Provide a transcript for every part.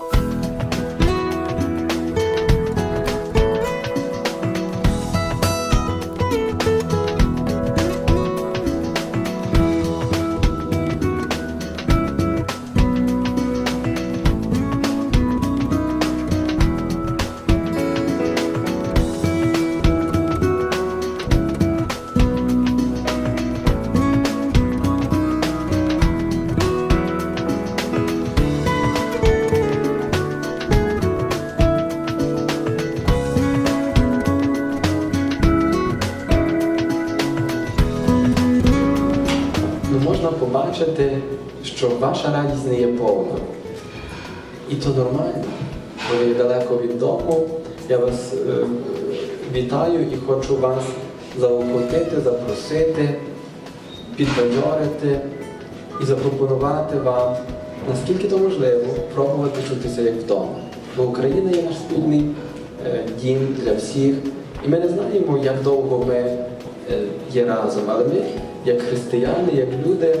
you побачити, що ваша радість не є повна. І то нормально. Ви є далеко від дому. Я вас е, вітаю і хочу вас заохотити, запросити, підбадьорити і запропонувати вам, наскільки то можливо, пробувати чутися як вдома. Бо Україна є наш спільний е, дім для всіх. І ми не знаємо, як довго ми е, є разом, але ми, як християни, як люди,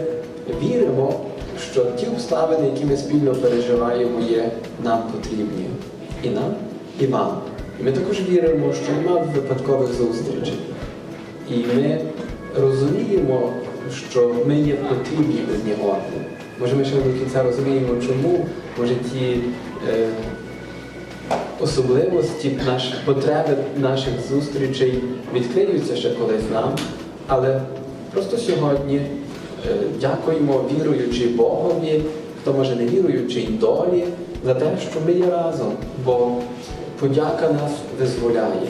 віримо, що ті обставини, які ми спільно переживаємо, є нам потрібні. І нам, і вам. І ми також віримо, що нема випадкових зустрічей. І ми розуміємо, що ми є потрібні одні одному. Може, ми ще до кінця розуміємо, чому, може ті е, особливості, наші потреби наших зустрічей відкриються ще колись нам, але просто сьогодні дякуємо віруючи Богові, хто може не віруючи долі, за те, що ми є разом, бо подяка нас визволяє.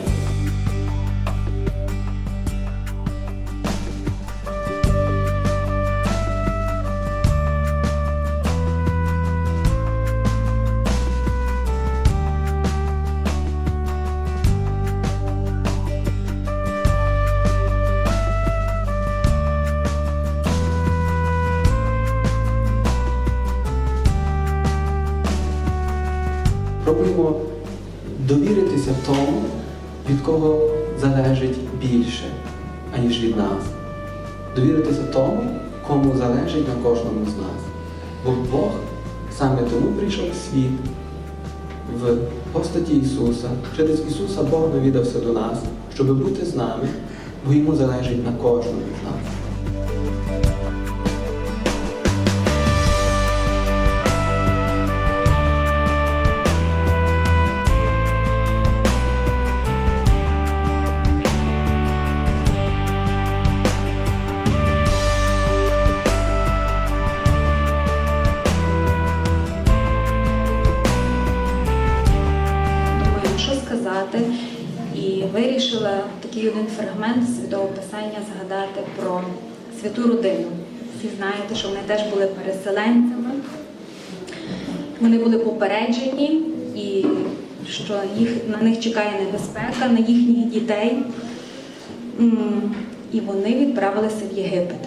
Пробуємо довіритися тому, від кого залежить більше, аніж від нас. Довіритися тому, кому залежить на кожному з нас. Бо Бог саме тому прийшов в світ в постаті Ісуса. Через Ісуса Бог довідався до нас, щоб бути з нами, бо йому залежить на кожному з нас. Вирішила такий один фрагмент святого писання згадати про святу родину. Всі знаєте, що вони теж були переселенцями. Вони були попереджені, і що їх, на них чекає небезпека, на їхніх дітей. І вони відправилися в Єгипет.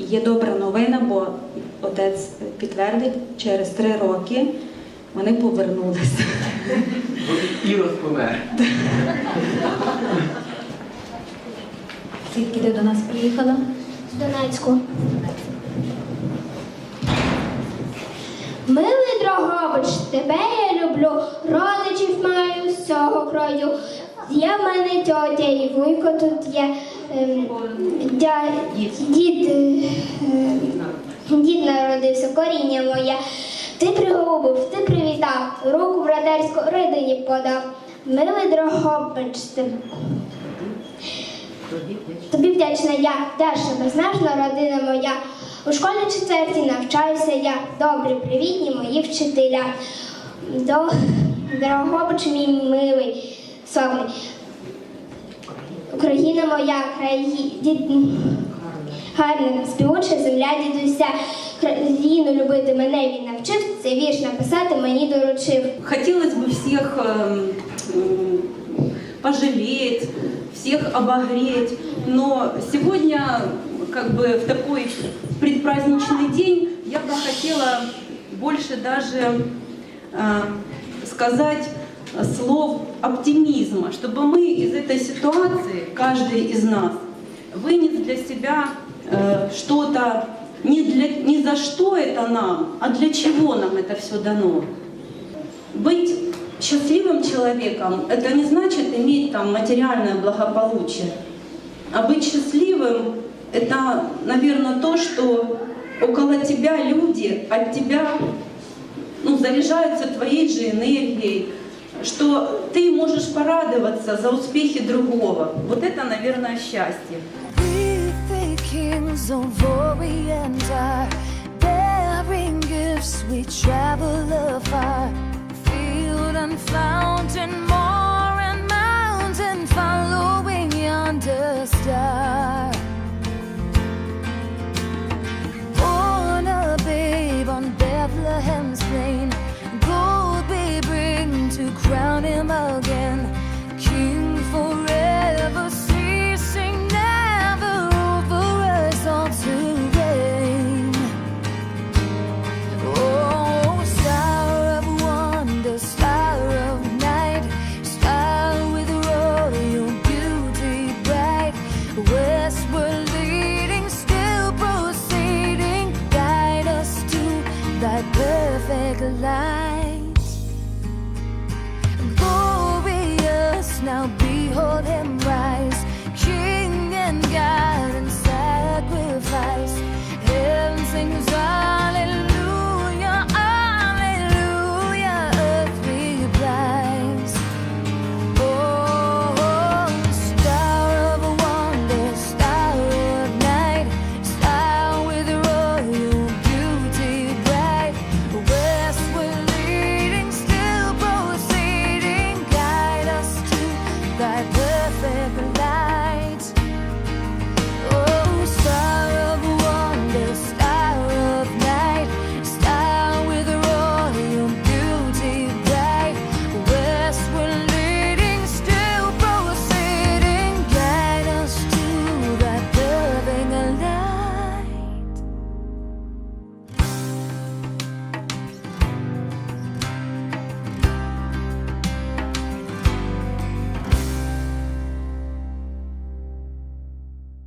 І є добра новина, бо отець підтвердить, через три роки вони повернулися. Ірод помер. Звідки ти до нас приїхала? З Донецьку. Милий Дрогобич, тебе я люблю, родичів маю з цього краю. Є в мене тьотя і вуйко тут є. ем, дя, дід, е, дід народився, коріння моє. Ти пригубив, ти привітав, руку братерську родині подав. Милий Дрогобич, Тобі вдячна я, Даша, безмежна родина моя. У школі четвертій навчаюся я. Добрі, привітні мої вчителя. До Дрогобич мій милий, славний. Україна моя, дід... гарна, співуча земля дідуся. Країну любити мене він навчив, цей вірш написати мені доручив. Хотелось бы всех эм, м, пожалеть, всех обогреть, но сегодня, как бы в такой предпраздничный день, я бы хотела больше даже э, сказать слов оптимизма, чтобы мы из этой ситуации, каждый из нас, вынес для себя э, что-то не, для, не за что это нам, а для чего нам это все дано. быть счастливым человеком, это не значит иметь там материальное благополучие. А быть счастливым, это, наверное, то, что около тебя люди от тебя ну, заряжаются твоей же энергией, что ты можешь порадоваться за успехи другого. Вот это, наверное, счастье. Kings of Orient are bearing gifts. We travel afar, that perfect life.